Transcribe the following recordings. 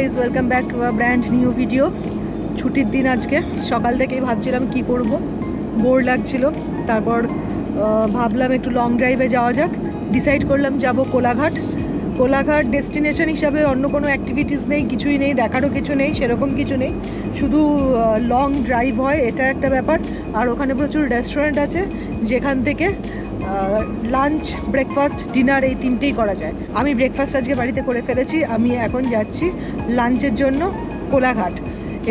Guys welcome back to a brand new video ছুটির দিন আজকে। সকাল থেকেই ভাবছিলাম কি করব। বোর লাগছিল। তারপর ভাবলাম একটু লং ড্রাইভে যাওয়া যাক। ডিসাইড করলাম যাব কোলাঘাট। কোলাঘাট ডেস্টিনেশন হিসাবে অন্য কোনো অ্যাক্টিভিটিস নেই, কিছুই নেই, দেখারও কিছু নেই, সেরকম কিছু নেই। শুধু লং ড্রাইভ হয়, এটা একটা ব্যাপার। আর ওখানে প্রচুর রেস্টুরেন্ট আছে, যেখান থেকে লাঞ্চ ব্রেকফাস্ট ডিনার এই তিনটেই করা যায়। আমি ব্রেকফাস্ট আজকে বাড়িতে করে ফেলেছি, আমি এখন যাচ্ছি লাঞ্চের জন্য কোলাঘাট।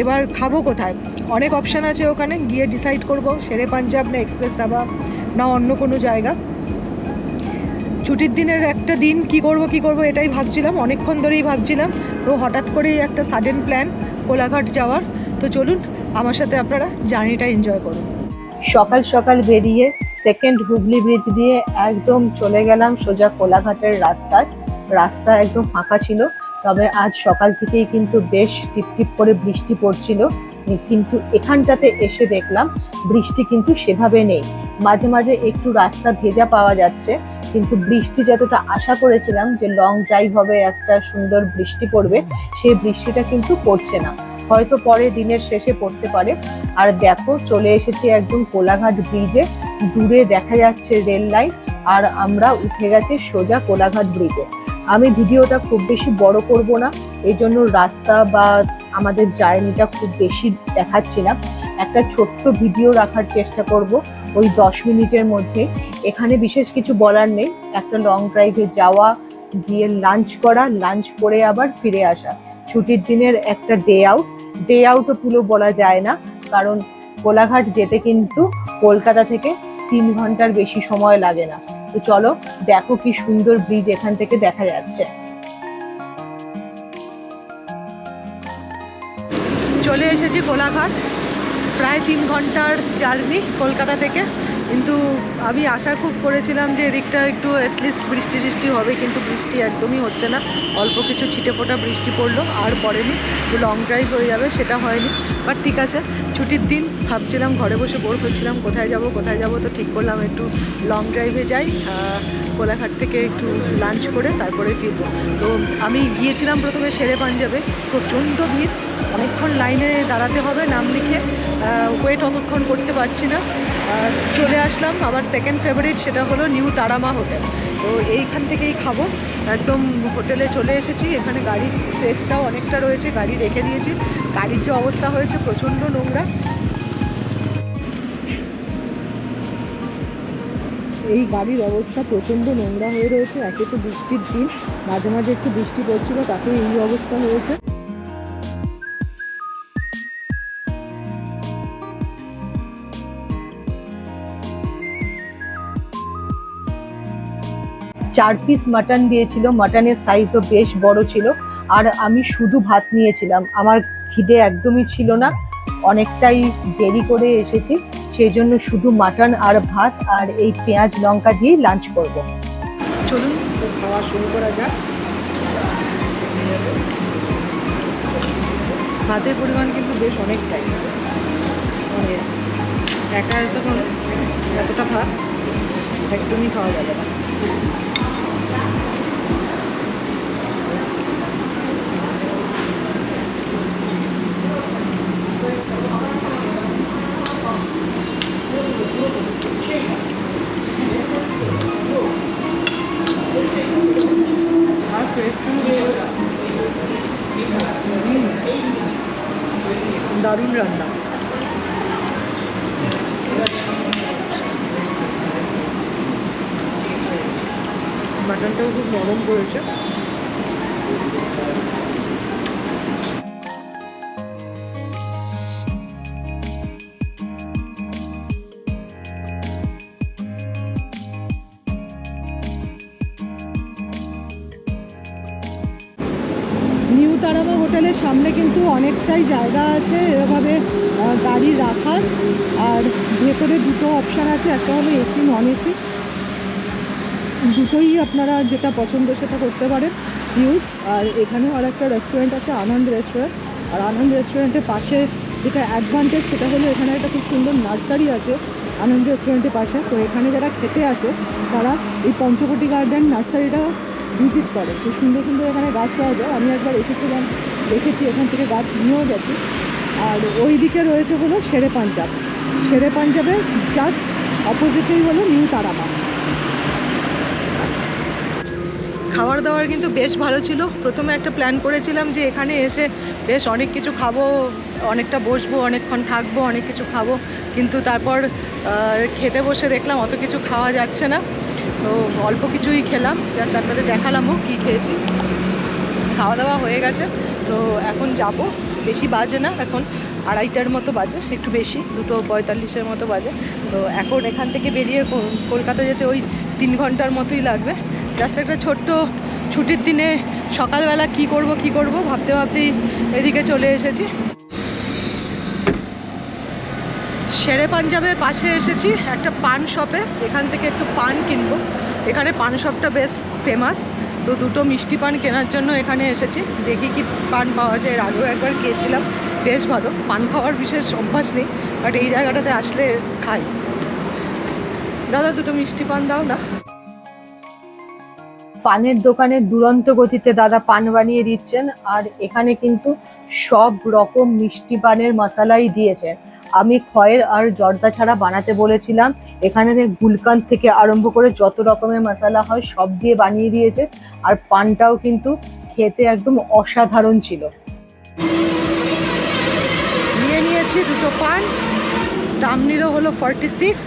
এবার খাব কোথায়? অনেক অপশান আছে ওখানে, গিয়ে ডিসাইড করব, শেরে পাঞ্জাব না এক্সপ্রেস ধাবা, না অন্য কোনো জায়গা। ছুটির দিনের একটা দিন কি করব কি করব এটাই ভাবছিলাম, অনেকক্ষণ ধরেই ভাবছিলাম। তো হঠাৎ করেই একটা সাডেন প্ল্যান কোলাঘাট যাওয়ার তো চলুন, আমার সাথে আপনারা জার্নিটা এনজয় করুন। সকাল সকাল বেরিয়ে সেকেন্ড হুগলি ব্রিজ দিয়ে একদম চলে গেলাম সোজা কোলাঘাটের রাস্তায়। রাস্তা একদম ফাঁকা ছিল, তবে আজ সকাল থেকেই কিন্তু বেশ টিপটিপ করে বৃষ্টি পড়ছিল। কিন্তু এখানটাতে এসে দেখলাম বৃষ্টি কিন্তু সেভাবে নেই। মাঝে মাঝে একটু রাস্তা ভেজা পাওয়া যাচ্ছে, কিন্তু বৃষ্টি যতটা আশা করেছিলাম যে লং ড্রাইভ হবে, একটা সুন্দর বৃষ্টি পড়বে, সেই বৃষ্টিটা কিন্তু পড়ছে না। হয়তো পরে দিনের শেষে পড়তে পারে। আর দেখো, চলে এসেছি একদম কোলাঘাট ব্রিজে। দূরে দেখা যাচ্ছে রেল লাইন, আর আমরা উঠে গেছি সোজা কোলাঘাট ব্রিজে। আমি ভিডিওটা খুব বেশি বড় করব না এই জন্য রাস্তা বা আমাদের জার্নিটা খুব বেশি দেখাচ্ছি না। একটা ছোট্ট ভিডিও রাখার চেষ্টা করব ওই দশ মিনিটের মধ্যে। এখানে বিশেষ কিছু বলার নেই। একটা লং ড্রাইভে যাওয়া, গিয়ে লাঞ্চ করা লাঞ্চ করে আবার ফিরে আসা। ছুটির দিনের একটা ডে আউট ডে আউটও পুরো বলা যায় না, কারণ কোলাঘাট যেতে কিন্তু কলকাতা থেকে তিন ঘণ্টার বেশি সময় লাগে না। তো চলো, দেখো কি সুন্দর ব্রিজ এখান থেকে দেখা যাচ্ছে। চলে এসেছি কোলাঘাট। প্রায় তিন ঘণ্টার জার্নি কলকাতা থেকে। কিন্তু আমি আশা খুব করেছিলাম যে এদিকটা একটু অ্যাটলিস্ট বৃষ্টি টিষ্টি হবে, কিন্তু বৃষ্টি একদমই হচ্ছে না। অল্প কিছু ছিটে ফোটা বৃষ্টি পড়ল, আর পড়েনি। লং ড্রাইভ হয়ে যাবে, সেটা হয়নি। বাট ঠিক আছে, ছুটির দিন ভাবছিলাম ঘরে বসে বোর করছিলাম, কোথায় যাব কোথায় যাব, তো ঠিক করলাম একটু লং ড্রাইভে যাই কোলাঘাট থেকে একটু লাঞ্চ করে তারপরে ফিরবো। তো আমি গিয়েছিলাম প্রথমে শেরে পাঞ্জাবে, প্রচণ্ড ভিড়। অনেকক্ষণ লাইনে দাঁড়াতে হবে নাম লিখে। ওয়েট অতক্ষণ করতে পারছি না। চলে আসলাম। আমার সেকেন্ড ফেভারিট সেটা হলো নিউ তারামা হোটেল তো এইখান থেকেই খাব। একদম হোটেলে চলে এসেছি। এখানে গাড়ির স্পেসটাও অনেকটা রয়েছে। গাড়ি রেখে দিয়েছি। গাড়ির যে অবস্থা হয়েছে, প্রচণ্ড নোংরা। এই গাড়ির অবস্থা প্রচণ্ড নোংরা হয়ে রয়েছে। একে তো বৃষ্টির দিন। মাঝে মাঝে একটু বৃষ্টি পড়ছিল তাতে এই অবস্থা হয়েছে। চার পিস মাটন দিয়েছিল। মাটনের সাইজও বেশ বড় ছিল। আর আমি শুধু ভাত নিয়েছিলাম। আমার খিদে একদমই ছিল না। অনেকটাই দেরি করে এসেছি। সেই জন্য শুধু মাটন আর ভাত আর এই পেঁয়াজ, লঙ্কা দিয়ে লাঞ্চ করব। চলুন, খাওয়া শুরু করা যাক। ভাতের পরিমাণ কিন্তু বেশ অনেকটাই। মানে একা তখন এতটা ভাত, একদমই খাওয়া যাবে না। দারুণ রান্না। মাটনটাও খুব নরম করেছে। তারামা হোটেলের সামনে কিন্তু অনেকটাই জায়গা আছে এভাবে গাড়ি রাখার। আর ভেতরে দুটো অপশান আছে, একটা হলো এসি, নন এসি। দুটোই আপনারা যেটা পছন্দ সেটা করতে পারেন ইউজ আর এখানেও আর একটা রেস্টুরেন্ট আছে, আনন্দ রেস্টুরেন্ট আর আনন্দ রেস্টুরেন্টের পাশে যেটা অ্যাডভান্টেজ সেটা হলো এখানে একটা খুব সুন্দর নার্সারি আছে, আনন্দ রেস্টুরেন্টের পাশে। তো এখানে যারা খেতে আসে, তারা এই পঞ্চবটি গার্ডেন নার্সারিটা ভিজিট করে। খুব সুন্দর সুন্দর এখানে গাছ পাওয়া যায়। আমি একবার এসেছিলাম, দেখেছি, এখান থেকে গাছ নিয়েও গেছি। আর ওই দিকে রয়েছে হলো শেরে পাঞ্জাব। শেরে পাঞ্জাবের জাস্ট অপোজিটেই হলো নিউ তারামা। খাবার দাবার কিন্তু বেশ ভালো ছিল। প্রথমে একটা প্ল্যান করেছিলাম যে এখানে এসে বেশ অনেক কিছু খাব, অনেকটা বসবো, অনেকক্ষণ থাকব, অনেক কিছু খাব। কিন্তু তারপর খেতে বসে দেখলাম অত কিছু খাওয়া যাচ্ছে না। তো অল্প কিছুই খেলাম জাস্ট আপনাদের দেখালামও কী খেয়েছি। খাওয়া দাওয়া হয়ে গেছে, তো এখন যাব। বেশি বাজে না এখন, আড়াইটার মতো বাজে, একটু বেশি, দুটো পঁয়তাল্লিশের মতো বাজে। তো এখন এখান থেকে বেরিয়ে কলকাতা যেতে ওই তিন ঘণ্টার মতোই লাগবে। জাস্ট একটা ছোট্ট ছুটির দিনে সকালবেলা কি করব কি করব ভাবতে ভাবতেই এদিকে চলে এসেছি। শেরে পাঞ্জাবের পাশে এসেছি, একটা পান শপে এখান থেকে একটু পান কিনবো। এখানে পান শপটা বেশ ফেমাস তো দুটো মিষ্টি পান কেনার জন্য এখানে এসেছি। দেখি কি পান পাওয়া যায়। এর আগেও একবার খেয়েছিলাম। বেশ ভালো। পান খাওয়ার বিশেষ অভ্যাস নেই। বাট এই জায়গাটাতে আসলে খাই। দাদা, দুটো মিষ্টি পান দাও না। পানের দোকানে দুরন্ত গতিতে দাদা পান বানিয়ে দিচ্ছেন। আর এখানে কিন্তু সব রকম মিষ্টি পানের মশালাই দিয়েছে আমি খয়ের আর জর্দা ছাড়া বানাতে বলেছিলাম। এখানে গুলকান থেকে আরম্ভ করে যত রকমের মশালা হয় সব দিয়ে বানিয়ে দিয়েছে। আর পানটাও কিন্তু খেতে একদম অসাধারণ ছিল। নিয়ে নিয়েছি দুটো পান। দাম নিল হলো ফর্টি সিক্স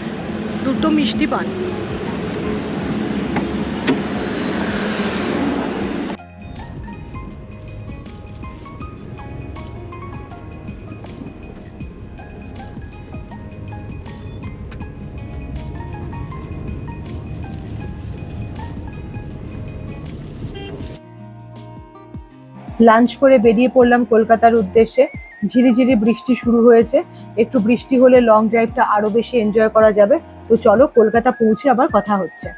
দুটো মিষ্টি পান। লাঞ্চ করে বেরিয়ে পড়লাম কলকাতার উদ্দেশ্যে। ঝিরিঝিরি বৃষ্টি শুরু হয়েছে। একটু বৃষ্টি হলে লং ড্রাইভটা আরও বেশি এনজয় করা যাবে। তো চলো কলকাতা পৌঁছে আবার কথা হচ্ছে।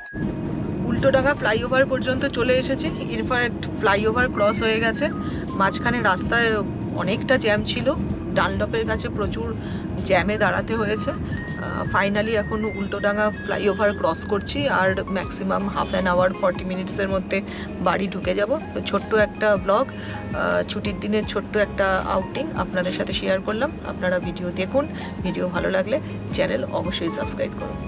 উল্টোডাঙ্গা ফ্লাইওভার পর্যন্ত চলে এসেছি। ইনফ্যাক্ট ফ্লাইওভার ক্রস হয়ে গেছে। মাঝখানে রাস্তায় অনেকটা জ্যাম ছিল। ডানলপের কাছে প্রচুর জ্যামে দাঁড়াতে হয়েছে। ফাইনালি এখন উল্টোডাঙা ফ্লাইওভার ক্রস করছি আর maximum half an hour forty মিনিটসের মধ্যে বাড়ি ঢুকে যাব। তো ছোট্ট একটা ব্লগ ছুটির দিনের ছোট্ট একটা আউটিং আপনাদের সাথে শেয়ার করলাম। আপনারা ভিডিও দেখুন ভিডিও ভালো লাগলে চ্যানেল অবশ্যই সাবস্ক্রাইব করুন।